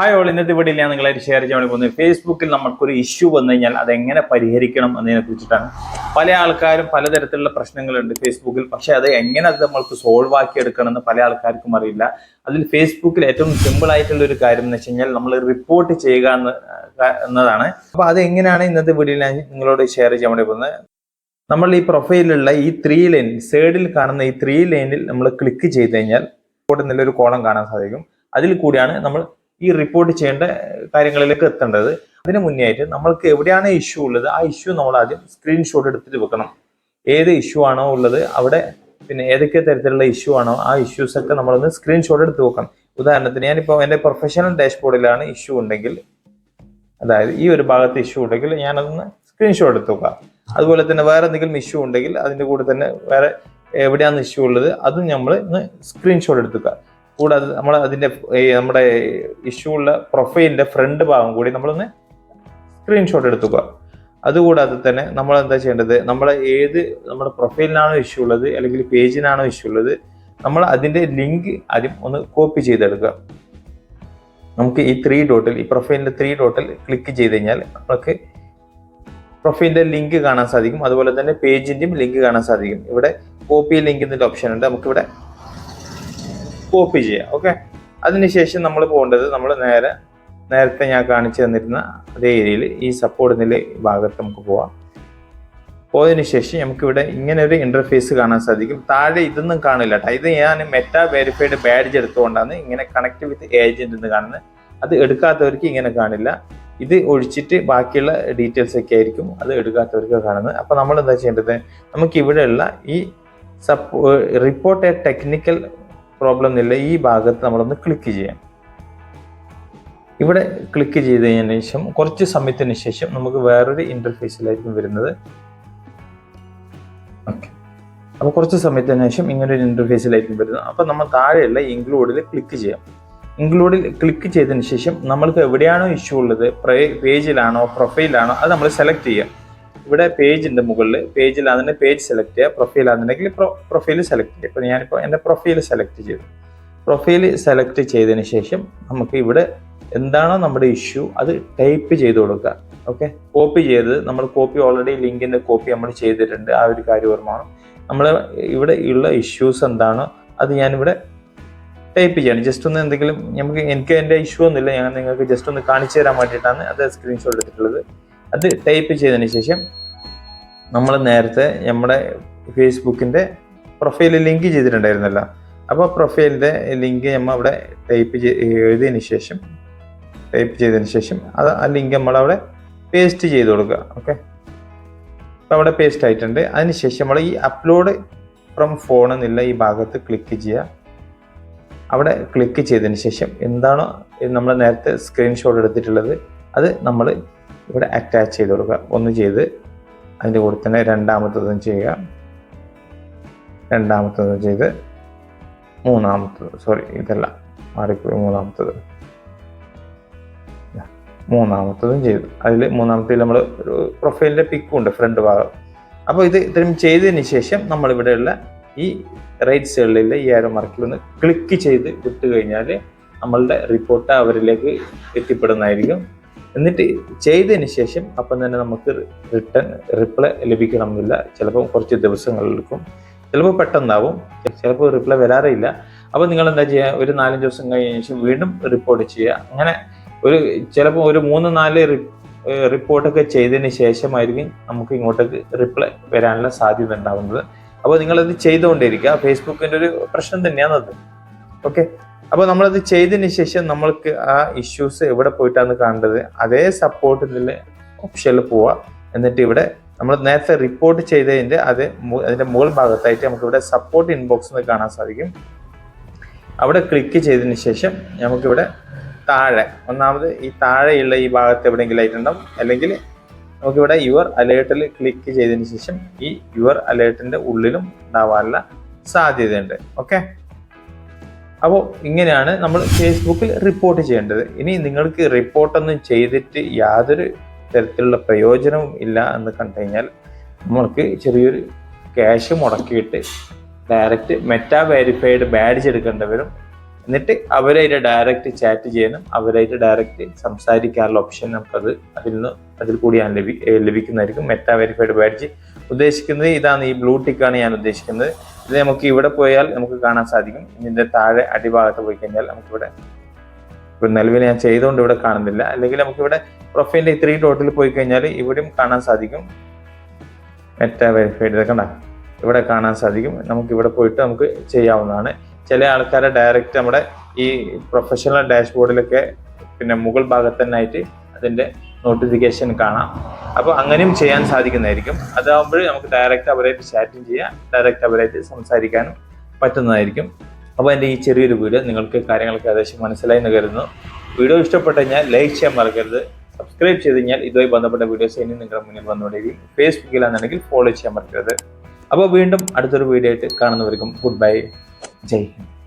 Hi all ഇന്നത്തെ ഇവിടെ ഞാൻ നിങ്ങളായിട്ട് ഷെയർ ചെയ്യാൻ വേണ്ടി പോകുന്നത് ഫേസ്ബുക്കിൽ നമുക്കൊരു ഇഷ്യൂ വന്നു കഴിഞ്ഞാൽ അത് എങ്ങനെ പരിഹരിക്കണം എന്നതിനെ കുറിച്ചിട്ടാണ്. പല ആൾക്കാരും പലതരത്തിലുള്ള പ്രശ്നങ്ങളുണ്ട് ഫേസ്ബുക്കിൽ പക്ഷെ അത് എങ്ങനെ അത് നമ്മൾക്ക് സോൾവ് ആക്കി എടുക്കണം എന്ന് പല ആൾക്കാർക്കും അറിയില്ല. അതിൽ ഫേസ്ബുക്കിൽ ഏറ്റവും സിമ്പിൾ ആയിട്ടുള്ള ഒരു കാര്യം എന്ന് വെച്ച് കഴിഞ്ഞാൽ നമ്മൾ റിപ്പോർട്ട് ചെയ്യുക എന്ന് എന്നതാണ്. അപ്പൊ അത് എങ്ങനെയാണ് ഇന്നത്തെ വീഡിയോയിൽ ഞാൻ നിങ്ങളോട് ഷെയർ ചെയ്യാൻ വേണ്ടി പോകുന്നത്? നമ്മൾ ഈ പ്രൊഫൈലിലുള്ള ഈ ത്രീ ലൈൻ സൈഡിൽ കാണുന്ന ഈ ത്രീ ലൈനിൽ നമ്മൾ ക്ലിക്ക് ചെയ്ത് കഴിഞ്ഞാൽ റിപ്പോർട്ട് എന്നുള്ളൊരു കോളം കാണാൻ സാധിക്കും. അതിൽ കൂടിയാണ് നമ്മൾ ഈ റിപ്പോർട്ട് ചെയ്യേണ്ട കാര്യങ്ങളിലേക്ക് എത്തേണ്ടത്. അതിന് മുന്നേ ആയിട്ട് നമ്മൾക്ക് എവിടെയാണ് ഇഷ്യൂ ഉള്ളത്? ആ ഇഷ്യൂ നമ്മൾ ആദ്യം സ്ക്രീൻഷോട്ട് എടുത്തിട്ട് വെക്കണം. ഏത് ഇഷ്യൂ ആണോ ഉള്ളത് അവിടെ പിന്നെ ഏതൊക്കെ തരത്തിലുള്ള ഇഷ്യൂ ആണോ ആ ഇഷ്യൂസ് ഒക്കെ നമ്മളൊന്ന് സ്ക്രീൻഷോട്ട് എടുത്ത് വെക്കണം. ഉദാഹരണത്തിന് ഞാനിപ്പോൾ എന്റെ പ്രൊഫഷണൽ ഡാഷ്ബോർഡിലാണ് ഇഷ്യൂ ഉണ്ടെങ്കിൽ അതായത് ഈ ഒരു ഭാഗത്ത് ഇഷ്യൂ ഉണ്ടെങ്കിൽ ഞാനതൊന്ന് സ്ക്രീൻഷോട്ട് എടുത്ത് വെക്കാം. അതുപോലെ തന്നെ വേറെ എന്തെങ്കിലും ഇഷ്യൂ ഉണ്ടെങ്കിൽ അതിന്റെ കൂടെ തന്നെ വേറെ എവിടെയാണ് ഇഷ്യൂ ഉള്ളത് അതും നമ്മൾ ഒന്ന് സ്ക്രീൻഷോട്ട് എടുത്തുക കൂടാതെ നമ്മൾ അതിന്റെ നമ്മുടെ ഇഷ്യൂ ഉള്ള പ്രൊഫൈലിന്റെ ഫ്രണ്ട് ഭാഗം കൂടി നമ്മളൊന്ന് സ്ക്രീൻഷോട്ട് എടുത്തുക. അതുകൂടാതെ തന്നെ നമ്മൾ എന്താ ചെയ്യേണ്ടത്? നമ്മൾ ഏത് നമ്മുടെ പ്രൊഫൈലിനാണോ ഇഷ്യൂ ഉള്ളത് അല്ലെങ്കിൽ പേജിനാണോ ഇഷ്യൂ ഉള്ളത് നമ്മൾ അതിന്റെ ലിങ്ക് ആദ്യം ഒന്ന് കോപ്പി ചെയ്തെടുക്കുക. നമുക്ക് ഈ ത്രീ ഡോട്ടിൽ ഈ പ്രൊഫൈലിന്റെ ത്രീ ഡോട്ടിൽ ക്ലിക്ക് ചെയ്ത് കഴിഞ്ഞാൽ നമുക്ക് പ്രൊഫൈലിന്റെ ലിങ്ക് കാണാൻ സാധിക്കും. അതുപോലെ തന്നെ പേജിന്റെയും ലിങ്ക് കാണാൻ സാധിക്കും. ഇവിടെ കോപ്പി ലിങ്ക് എന്നൊരു ഓപ്ഷൻ ഉണ്ട്. നമുക്കിവിടെ കോപ്പി ചെയ്യുക ഓക്കെ അതിനുശേഷം നമ്മൾ പോകേണ്ടത് നമ്മൾ നേരെ നേരത്തെ ഞാൻ കാണിച്ചു തന്നിരുന്ന അതേ ഏരിയയിൽ ഈ സപ്പോർട്ട് നില ഭാഗത്ത് നമുക്ക് പോവാം. പോയതിനു ശേഷം നമുക്കിവിടെ ഇങ്ങനെ ഒരു ഇന്റർഫേസ് കാണാൻ സാധിക്കും. താഴെ ഇതൊന്നും കാണില്ല കേട്ടോ ഇത് ഞാൻ മെറ്റ വെരിഫൈഡ് ബാഡ്ജ് എടുത്തുകൊണ്ടാണ് ഇങ്ങനെ കണക്ട് വിത്ത് ഏജന്റ് എന്ന് കാണുന്നത് അത് എടുക്കാത്തവർക്ക് ഇങ്ങനെ കാണില്ല. ഇത് ഒഴിച്ചിട്ട് ബാക്കിയുള്ള ഡീറ്റെയിൽസ് ഒക്കെ ആയിരിക്കും അത് എടുക്കാത്തവർക്ക് കാണുന്നത് അപ്പോൾ നമ്മൾ എന്താ ചെയ്യേണ്ടത്? നമുക്ക് ഇവിടെയുള്ള ഈ സപ്പോ റിപ്പോർട്ട് എ ടെക്നിക്കൽ പ്രോബ്ലം എന്നില്ല ഈ ഭാഗത്ത് നമ്മളൊന്ന് ക്ലിക്ക് ചെയ്യാം. ഇവിടെ ക്ലിക്ക് ചെയ്ത് കഴിഞ്ഞതിന് ശേഷം കുറച്ച് സമയത്തിന് ശേഷം നമുക്ക് വേറൊരു ഇന്റർഫേസിലായിരിക്കും വരുന്നത്. ഓക്കെ അപ്പോൾ കുറച്ച് സമയത്തിന് ശേഷം ഇങ്ങനെ ഒരു ഇന്റർഫേസിലായിരിക്കും വരുന്നത്. അപ്പോൾ നമ്മൾ താഴെയുള്ള ഇൻക്ലൂഡിൽ ക്ലിക്ക് ചെയ്യാം. ഇൻക്ലൂഡിൽ ക്ലിക്ക് ചെയ്തതിന് ശേഷം നമ്മൾക്ക് എവിടെയാണോ ഇഷ്യൂ ഉള്ളത് പേജിലാണോ പ്രൊഫൈലാണോ അത് നമ്മൾ സെലക്ട് ചെയ്യാം. ഇവിടെ പേജ് ഉണ്ട് മുകളിൽ പേജിൽ അതിന്റെ പേജ് സെലക്ട് ചെയ്യുക പ്രൊഫൈൽ ആണെന്നുണ്ടെങ്കിൽ പ്രൊഫൈൽ സെലക്ട് ചെയ്യുക ഇപ്പോൾ ഞാനിപ്പോൾ എന്റെ പ്രൊഫൈൽ സെലക്ട് ചെയ്തു. പ്രൊഫൈൽ സെലക്ട് ചെയ്തതിന് ശേഷം നമുക്ക് ഇവിടെ എന്താണോ നമ്മുടെ ഇഷ്യൂ അത് ടൈപ്പ് ചെയ്ത് കൊടുക്കുക. ഓക്കെ കോപ്പി ചെയ്ത് നമ്മൾ കോപ്പി ഓൾറെഡി ലിങ്കിന്റെ കോപ്പി നമ്മൾ ചെയ്തിട്ടുണ്ട്. ആ ഒരു കാര്യം നമ്മൾ ഇവിടെ ഉള്ള ഇഷ്യൂസ് എന്താണോ അത് ഞാനിവിടെ ടൈപ്പ് ചെയ്യണം. ജസ്റ്റ് ഒന്ന് എന്തെങ്കിലും നമുക്ക് എനിക്ക് എന്റെ ഇഷ്യൂ ഒന്നുമില്ല. ഞാൻ നിങ്ങൾക്ക് ജസ്റ്റ് ഒന്ന് കാണിച്ചു തരാൻ വേണ്ടിയിട്ടാണ് അത് സ്ക്രീൻഷോട്ട് എടുത്തിട്ടുള്ളത്. അത് ടൈപ്പ് ചെയ്തതിന് ശേഷം നമ്മൾ നേരത്തെ നമ്മുടെ ഫേസ്ബുക്കിന്റെ പ്രൊഫൈൽ ലിങ്ക് ചെയ്തിട്ടുണ്ടായിരുന്നല്ലോ. അപ്പോൾ പ്രൊഫൈലിന്റെ ലിങ്ക് നമ്മൾ അവിടെ ടൈപ്പ് എഴുതിയതിന് ശേഷം ടൈപ്പ് ചെയ്തതിന് ശേഷം അത് ആ ലിങ്ക് നമ്മളവിടെ പേസ്റ്റ് ചെയ്ത് കൊടുക്കുക. ഓക്കെ? അപ്പോൾ അവിടെ പേസ്റ്റ് ആയിട്ടുണ്ട്. അതിനുശേഷം നമ്മൾ ഈ അപ്ലോഡ് ഫ്രം ഫോൺ എന്നുള്ള ഈ ഭാഗത്ത് ക്ലിക്ക് ചെയ്യുക. അവിടെ ക്ലിക്ക് ചെയ്തതിന് ശേഷം എന്താണോ നമ്മൾ നേരത്തെ സ്ക്രീൻഷോട്ട് എടുത്തിട്ടുള്ളത് അത് നമ്മൾ ഇവിടെ അറ്റാച്ച് ചെയ്ത് കൊടുക്കുക. ഒന്ന് ചെയ്ത് അതിന്റെ കൂടെ തന്നെ രണ്ടാമത്തതും ചെയ്യുക. രണ്ടാമത്തതും ചെയ്ത് മൂന്നാമത്തത്. സോറി ഇതല്ല. മാറിപ്പോയി മൂന്നാമത്തത്. മൂന്നാമത്തതും ചെയ്തു. അതിൽ മൂന്നാമത്തേൽ നമ്മൾ ഒരു പ്രൊഫൈലിന്റെ പിക്കും ഉണ്ട് ഫ്രണ്ട് ഭാഗം. അപ്പോൾ ഇത് ഇത്രയും ചെയ്തതിന് ശേഷം നമ്മളിവിടെയുള്ള ഈ റൈറ്റ് സൈഡിലുള്ള ഈ ആരോ മാർക്കിൽ ഒന്ന് ക്ലിക്ക് ചെയ്ത് വിട്ട് കഴിഞ്ഞാൽ നമ്മളുടെ റിപ്പോർട്ട് അവരിലേക്ക് എത്തിപ്പെടുന്നതായിരിക്കും. എന്നിട്ട് ചെയ്തതിന് ശേഷം അപ്പം തന്നെ നമുക്ക് റിട്ടേൺ റിപ്ലൈ ലഭിക്കണമെന്നില്ല. ചിലപ്പോൾ കുറച്ച് ദിവസങ്ങളെടുക്കും ചിലപ്പോൾ പെട്ടെന്നാവും. ചിലപ്പോൾ റിപ്ലൈ വരാറില്ല. അപ്പോൾ നിങ്ങൾ എന്താ ചെയ്യുക? ഒരു നാലഞ്ച് ദിവസം കഴിഞ്ഞ ശേഷം വീണ്ടും റിപ്പോർട്ട് ചെയ്യുക. അങ്ങനെ ഒരു ചിലപ്പോൾ ഒരു മൂന്ന് നാല് റിപ്പോർട്ടൊക്കെ ചെയ്തതിന് ശേഷമായിരിക്കും നമുക്ക് ഇങ്ങോട്ടേക്ക് റിപ്ലൈ വരാനുള്ള സാധ്യത ഉണ്ടാവുന്നത്. അപ്പോൾ നിങ്ങളത് ചെയ്തുകൊണ്ടിരിക്കുക. ഫേസ്ബുക്കിന്റെ ഒരു പ്രശ്നം തന്നെയാണത്. ഓക്കെ അപ്പോൾ നമ്മളത് ചെയ്തതിന് ശേഷം നമ്മൾക്ക് ആ ഇഷ്യൂസ് എവിടെ പോയിട്ടാണ് കാണേണ്ടത്? അതേ സപ്പോർട്ടിൽ ഓപ്ഷനിൽ പോവുക എന്നിട്ട് ഇവിടെ നമ്മൾ നേരത്തെ റിപ്പോർട്ട് ചെയ്തതിന്റെ അത് അതിന്റെ മുകൾ ഭാഗത്തായിട്ട് നമുക്ക് ഇവിടെ സപ്പോർട്ട് ഇൻബോക്സ് എന്ന് കാണാൻ സാധിക്കും. അവിടെ ക്ലിക്ക് ചെയ്തതിന് ശേഷം നമുക്കിവിടെ താഴെ ഒന്നാമത് ഈ താഴെയുള്ള ഈ ഭാഗത്ത് എവിടെയെങ്കിലും ആയിട്ടുണ്ടാവും അല്ലെങ്കിൽ നമുക്കിവിടെ യുവർ അലേർട്ടിൽ ക്ലിക്ക് ചെയ്തതിന് ശേഷം ഈ യുവർ അലേർട്ടിന്റെ ഉള്ളിലും ഉണ്ടാവാനുള്ള സാധ്യതയുണ്ട്. ഓക്കെ അപ്പോൾ ഇങ്ങനെയാണ് നമ്മൾ ഫേസ്ബുക്കിൽ റിപ്പോർട്ട് ചെയ്യേണ്ടത്. ഇനി നിങ്ങൾക്ക് റിപ്പോർട്ടൊന്നും ചെയ്തിട്ട് യാതൊരു തരത്തിലുള്ള പ്രയോജനവും ഇല്ല എന്ന് കണ്ടു കഴിഞ്ഞാൽ നമ്മൾക്ക് ചെറിയൊരു ക്യാഷ് മുടക്കിയിട്ട് ഡയറക്റ്റ് മെറ്റാ വെരിഫൈഡ് ബാഡ്ജ് എടുക്കേണ്ടി വരും എന്നിട്ട് അവരായിട്ട് ഡയറക്റ്റ് ചാറ്റ് ചെയ്യാനും അവരായിട്ട് ഡയറക്റ്റ് സംസാരിക്കാനുള്ള ഓപ്ഷൻ നമുക്കത് അതിൽ നിന്ന് അതിൽ കൂടിയാണ് ലഭി ലഭിക്കുന്നതായിരിക്കും. മെറ്റ വെരിഫൈഡ് ബാഡ്ജ് ഉദ്ദേശിക്കുന്നത് ഇതാണ്. ഈ ബ്ലൂ ടിക്കാണ് ഞാൻ ഉദ്ദേശിക്കുന്നത്. ഇത് നമുക്ക് ഇവിടെ പോയാൽ നമുക്ക് കാണാൻ സാധിക്കും. ഇതിന്റെ താഴെ അടിഭാഗത്ത് പോയി കഴിഞ്ഞാൽ നമുക്കിവിടെ ഇപ്പൊ നിലവിൽ ഞാൻ ചെയ്തുകൊണ്ട് ഇവിടെ കാണുന്നില്ല. അല്ലെങ്കിൽ നമുക്കിവിടെ പ്രൊഫൈലിന്റെ ത്രീ ഡോട്ടിൽ പോയി കഴിഞ്ഞാൽ ഇവിടെയും കാണാൻ സാധിക്കും. മെറ്റ വെരിഫൈഡ് കണ്ട. ഇവിടെ കാണാൻ സാധിക്കും. നമുക്ക് ഇവിടെ പോയിട്ട് നമുക്ക് ചെയ്യാവുന്നതാണ്. ചില ആൾക്കാരെ ഡയറക്റ്റ് നമ്മുടെ ഈ പ്രൊഫഷണൽ ഡാഷ്ബോർഡിലൊക്കെ പിന്നെ മുകൾ ഭാഗത്ത് തന്നെ ആയിട്ട് അതിന്റെ നോട്ടിഫിക്കേഷൻ കാണാം. അപ്പോൾ അങ്ങനെയും ചെയ്യാൻ സാധിക്കുന്നതായിരിക്കും. അതാകുമ്പോൾ നമുക്ക് ഡയറക്റ്റ് അവരായിട്ട് ചാറ്റും ചെയ്യാം. ഡയറക്റ്റ് അവരായിട്ട് സംസാരിക്കാനും പറ്റുന്നതായിരിക്കും. അപ്പോൾ എന്റെ ഈ ചെറിയൊരു വീഡിയോ നിങ്ങൾക്ക് കാര്യങ്ങളൊക്കെ ഏകദേശം മനസ്സിലായി എന്ന് കരുതുന്നു. വീഡിയോ ഇഷ്ടപ്പെട്ടു കഴിഞ്ഞാൽ ലൈക്ക് ചെയ്യാൻ മറക്കരുത്. സബ്സ്ക്രൈബ് ചെയ്ത് കഴിഞ്ഞാൽ ഇതുമായി ബന്ധപ്പെട്ട വീഡിയോസ് ഇനി നിങ്ങളുടെ മുന്നിൽ വന്നുകൊണ്ടിരിക്കും ഫേസ്ബുക്കിലാണെന്നുണ്ടെങ്കിൽ ഫോളോ ചെയ്യാൻ മറക്കരുത്. അപ്പോൾ വീണ്ടും അടുത്തൊരു വീഡിയോ ആയിട്ട് കാണുന്നവർക്കും ഗുഡ് ബൈ ജയ് ഹിന്ദ്.